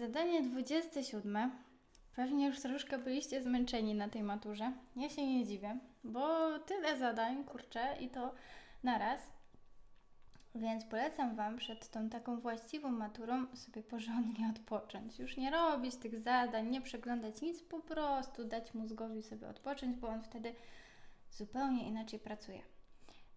Zadanie 27. Pewnie już troszkę byliście zmęczeni na tej maturze. Ja się nie dziwię, bo tyle zadań, kurczę, i to naraz. Więc polecam Wam przed tą taką właściwą maturą sobie porządnie odpocząć. Już nie robić tych zadań, nie przeglądać nic, po prostu dać mózgowi sobie odpocząć, bo on wtedy zupełnie inaczej pracuje.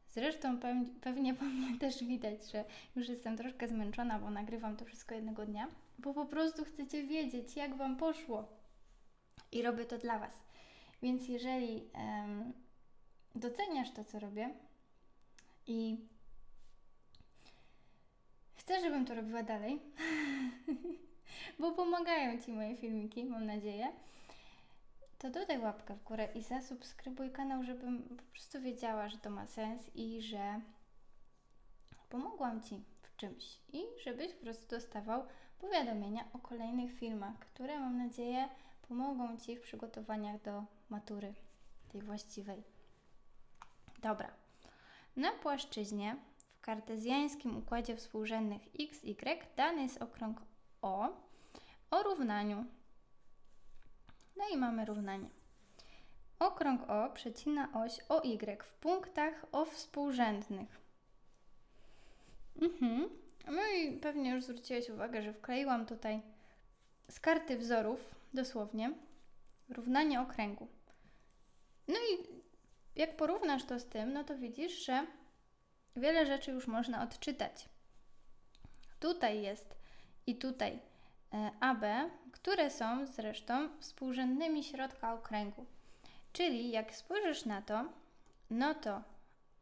Zresztą pew- pewnie po mnie też widać, że już jestem troszkę zmęczona, bo nagrywam to wszystko jednego dnia, bo po prostu chcecie wiedzieć, jak Wam poszło. I robię to dla Was. Więc jeżeli em, doceniasz to, co robię i chcesz, żebym to robiła dalej, bo pomagają Ci moje filmiki, mam nadzieję, to dodaj łapkę w górę i zasubskrybuj kanał, żebym po prostu wiedziała, że to ma sens i że pomogłam Ci w czymś i żebyś po prostu dostawał powiadomienia o kolejnych filmach, które mam nadzieję pomogą Ci w przygotowaniach do matury tej właściwej. Dobra. Na płaszczyźnie w kartezjańskim układzie współrzędnych x, y dany jest okrąg O o równaniu no i mamy równanie. Okrąg O przecina oś OY w punktach O współrzędnych. Mhm. No i pewnie już zwróciłeś uwagę, że wkleiłam tutaj z karty wzorów, dosłownie, równanie okręgu. No i jak porównasz to z tym, no to widzisz, że wiele rzeczy już można odczytać. Tutaj jest i tutaj E, AB, które są zresztą współrzędnymi środka okręgu. Czyli jak spojrzysz na to, no to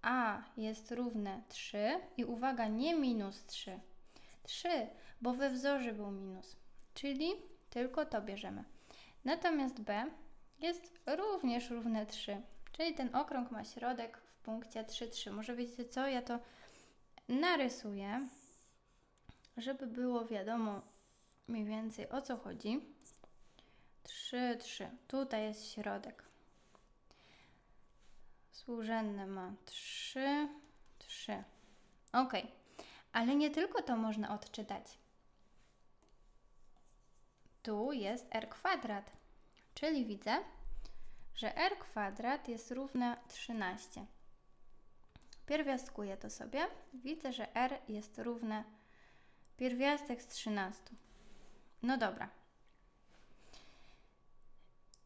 A jest równe 3 i uwaga, nie minus 3. 3, bo we wzorze był minus, czyli tylko to bierzemy. Natomiast B jest również równe 3, czyli ten okrąg ma środek w punkcie 3, 3. Może wiecie co, ja to narysuję, żeby było wiadomo, mniej więcej o co chodzi. 3, 3. Tutaj jest środek. Współrzędne ma 3, 3. Ok, ale nie tylko to można odczytać. Tu jest r kwadrat, czyli widzę, że r kwadrat jest równe 13. Pierwiastkuję to sobie. Widzę, że r jest równe pierwiastek z 13. No dobra.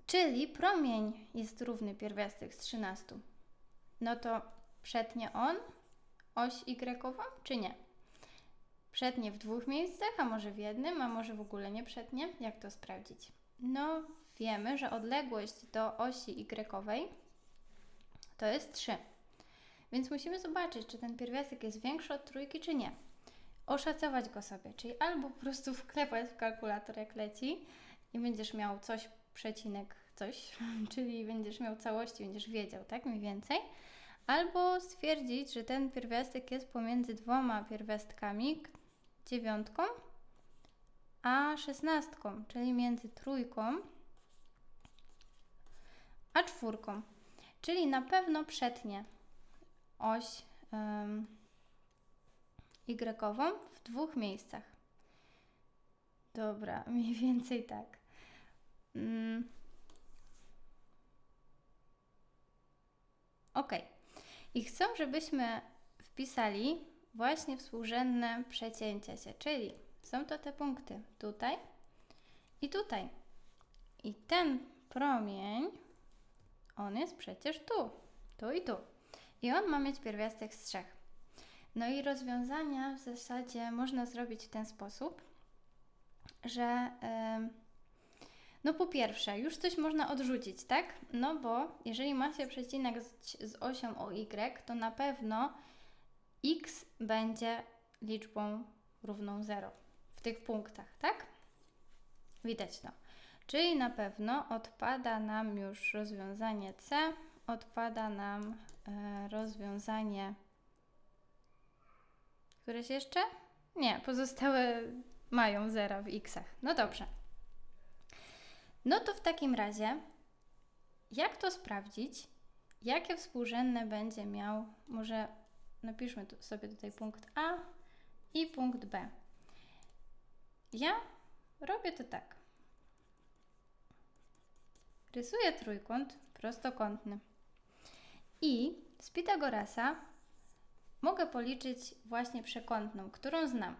Czyli promień jest równy pierwiastek z 13. No to przetnie on oś y, czy nie? Przetnie w dwóch miejscach, a może w jednym, a może w ogóle nie przetnie? Jak to sprawdzić? No, wiemy, że odległość do osi y to jest 3. Więc musimy zobaczyć, czy ten pierwiastek jest większy od trójki, czy nie oszacować go sobie, czyli albo po prostu wklepać w kalkulator jak leci i będziesz miał coś, przecinek coś, czyli będziesz miał całości, będziesz wiedział, tak mniej więcej, albo stwierdzić, że ten pierwiastek jest pomiędzy dwoma pierwiastkami, dziewiątką a szesnastką, czyli między trójką a czwórką, czyli na pewno przetnie oś Y w dwóch miejscach. Dobra, mniej więcej tak. Mm. Ok. I chcą, żebyśmy wpisali właśnie współrzędne przecięcia się, czyli są to te punkty tutaj i tutaj. I ten promień, on jest przecież tu, tu i tu. I on ma mieć pierwiastek z trzech. No i rozwiązania w zasadzie można zrobić w ten sposób, że no po pierwsze, już coś można odrzucić, tak? No bo jeżeli ma się przecinek z, z osią o y, to na pewno x będzie liczbą równą 0 w tych punktach, tak? Widać to. Czyli na pewno odpada nam już rozwiązanie C, odpada nam e, rozwiązanie Któreś jeszcze? Nie, pozostałe mają zera w xach. No dobrze. No to w takim razie, jak to sprawdzić? Jakie współrzędne będzie miał, może napiszmy tu sobie tutaj punkt A i punkt B. Ja robię to tak. Rysuję trójkąt prostokątny. I z Pitagorasa mogę policzyć właśnie przekątną, którą znam.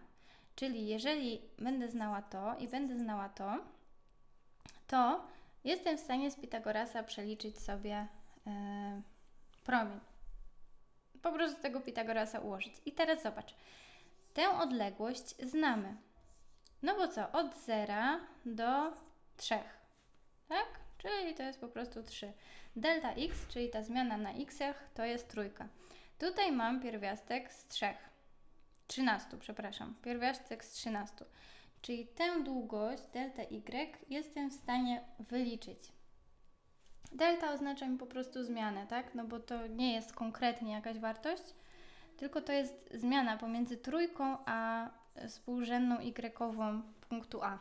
Czyli jeżeli będę znała to i będę znała to, to jestem w stanie z Pitagorasa przeliczyć sobie e, promień. Po prostu tego Pitagorasa ułożyć. I teraz zobacz. Tę odległość znamy. No bo co? Od 0 do 3. Tak? Czyli to jest po prostu 3. Delta x, czyli ta zmiana na x, to jest trójka. Tutaj mam pierwiastek z 3. 13, przepraszam. Pierwiastek z 13. Czyli tę długość delta y jestem w stanie wyliczyć. Delta oznacza mi po prostu zmianę, tak? No bo to nie jest konkretnie jakaś wartość, tylko to jest zmiana pomiędzy trójką a współrzędną y punktu A.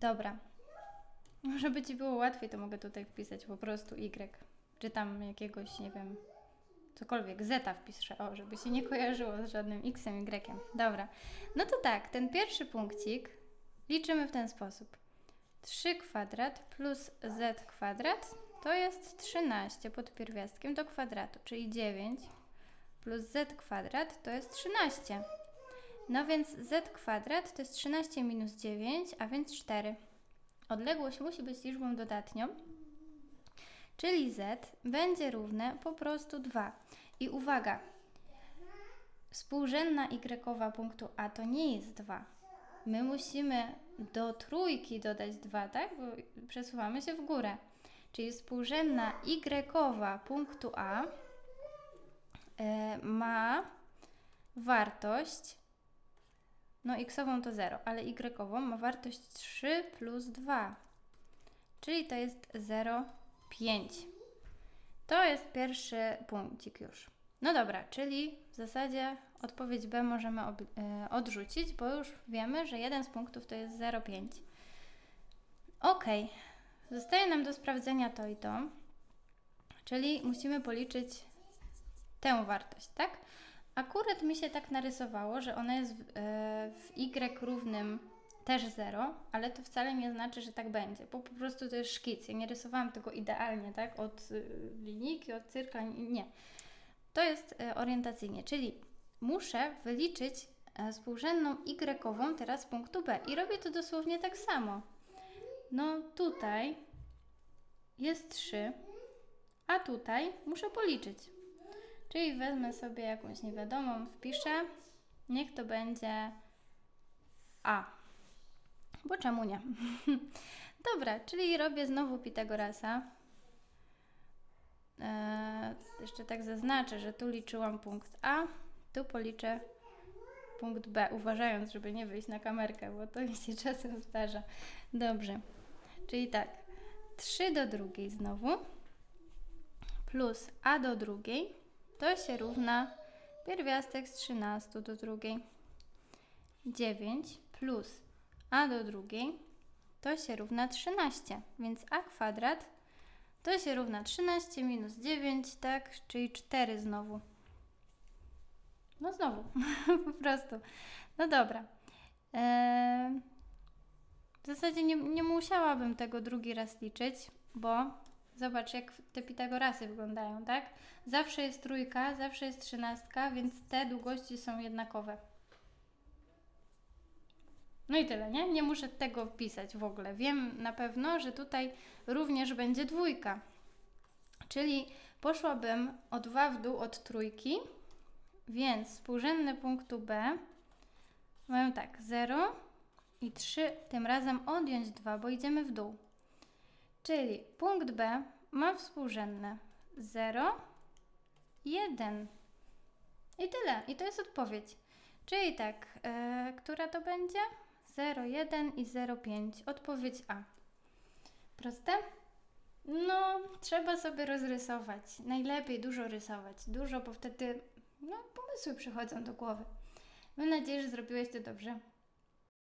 Dobra. Żeby Ci było łatwiej, to mogę tutaj wpisać po prostu y. Czy tam jakiegoś, nie wiem, cokolwiek, zeta wpiszę, o, żeby się nie kojarzyło z żadnym x-em, y. Dobra. No to tak, ten pierwszy punkcik liczymy w ten sposób. 3 kwadrat plus z kwadrat to jest 13 pod pierwiastkiem do kwadratu, czyli 9 plus z kwadrat to jest 13. No więc z kwadrat to jest 13 minus 9, a więc 4. Odległość musi być liczbą dodatnią, czyli z będzie równe po prostu 2. I uwaga, współrzędna y punktu A to nie jest 2. My musimy do trójki dodać 2, tak? Bo przesuwamy się w górę. Czyli współrzędna y punktu A e, ma wartość, no x-ową to 0, ale y-ową ma wartość 3 plus 2, czyli to jest 0,5. To jest pierwszy punkcik już. No dobra, czyli w zasadzie odpowiedź B możemy e, odrzucić, bo już wiemy, że jeden z punktów to jest 0,5. Ok, zostaje nam do sprawdzenia to i to, czyli musimy policzyć tę wartość, tak? Akurat mi się tak narysowało, że ona jest w, e, w y równym też 0, ale to wcale nie znaczy, że tak będzie, bo po prostu to jest szkic. Ja nie rysowałam tego idealnie, tak? Od y, linijki, od cyrkla, nie. To jest y, orientacyjnie, czyli muszę wyliczyć y, współrzędną y teraz punktu B i robię to dosłownie tak samo. No tutaj jest 3, a tutaj muszę policzyć. Czyli wezmę sobie jakąś niewiadomą, wpiszę, niech to będzie A. Bo czemu nie? Dobra, czyli robię znowu Pitagorasa. Eee, jeszcze tak zaznaczę, że tu liczyłam punkt A, tu policzę punkt B, uważając, żeby nie wyjść na kamerkę, bo to mi się czasem zdarza. Dobrze, czyli tak, 3 do drugiej znowu plus A do drugiej to się równa pierwiastek z 13 do drugiej. 9 plus a do drugiej to się równa 13, więc a kwadrat to się równa 13 minus 9, tak, czyli 4 znowu. No znowu, po prostu. No dobra. Eee, w zasadzie nie, nie musiałabym tego drugi raz liczyć, bo Zobacz, jak te Pitagorasy wyglądają, tak? Zawsze jest trójka, zawsze jest trzynastka, więc te długości są jednakowe. No i tyle, nie? Nie muszę tego wpisać w ogóle. Wiem na pewno, że tutaj również będzie dwójka. Czyli poszłabym o 2 w dół od trójki, więc współrzędne punktu B mają tak 0 i 3, tym razem odjąć 2, bo idziemy w dół. Czyli punkt B ma współrzędne 0, 1. I tyle. I to jest odpowiedź. Czyli tak, yy, która to będzie? 0, 1 i 0, 5. Odpowiedź A. Proste? No, trzeba sobie rozrysować. Najlepiej dużo rysować. Dużo, bo wtedy no, pomysły przychodzą do głowy. Mam nadzieję, że zrobiłeś to dobrze.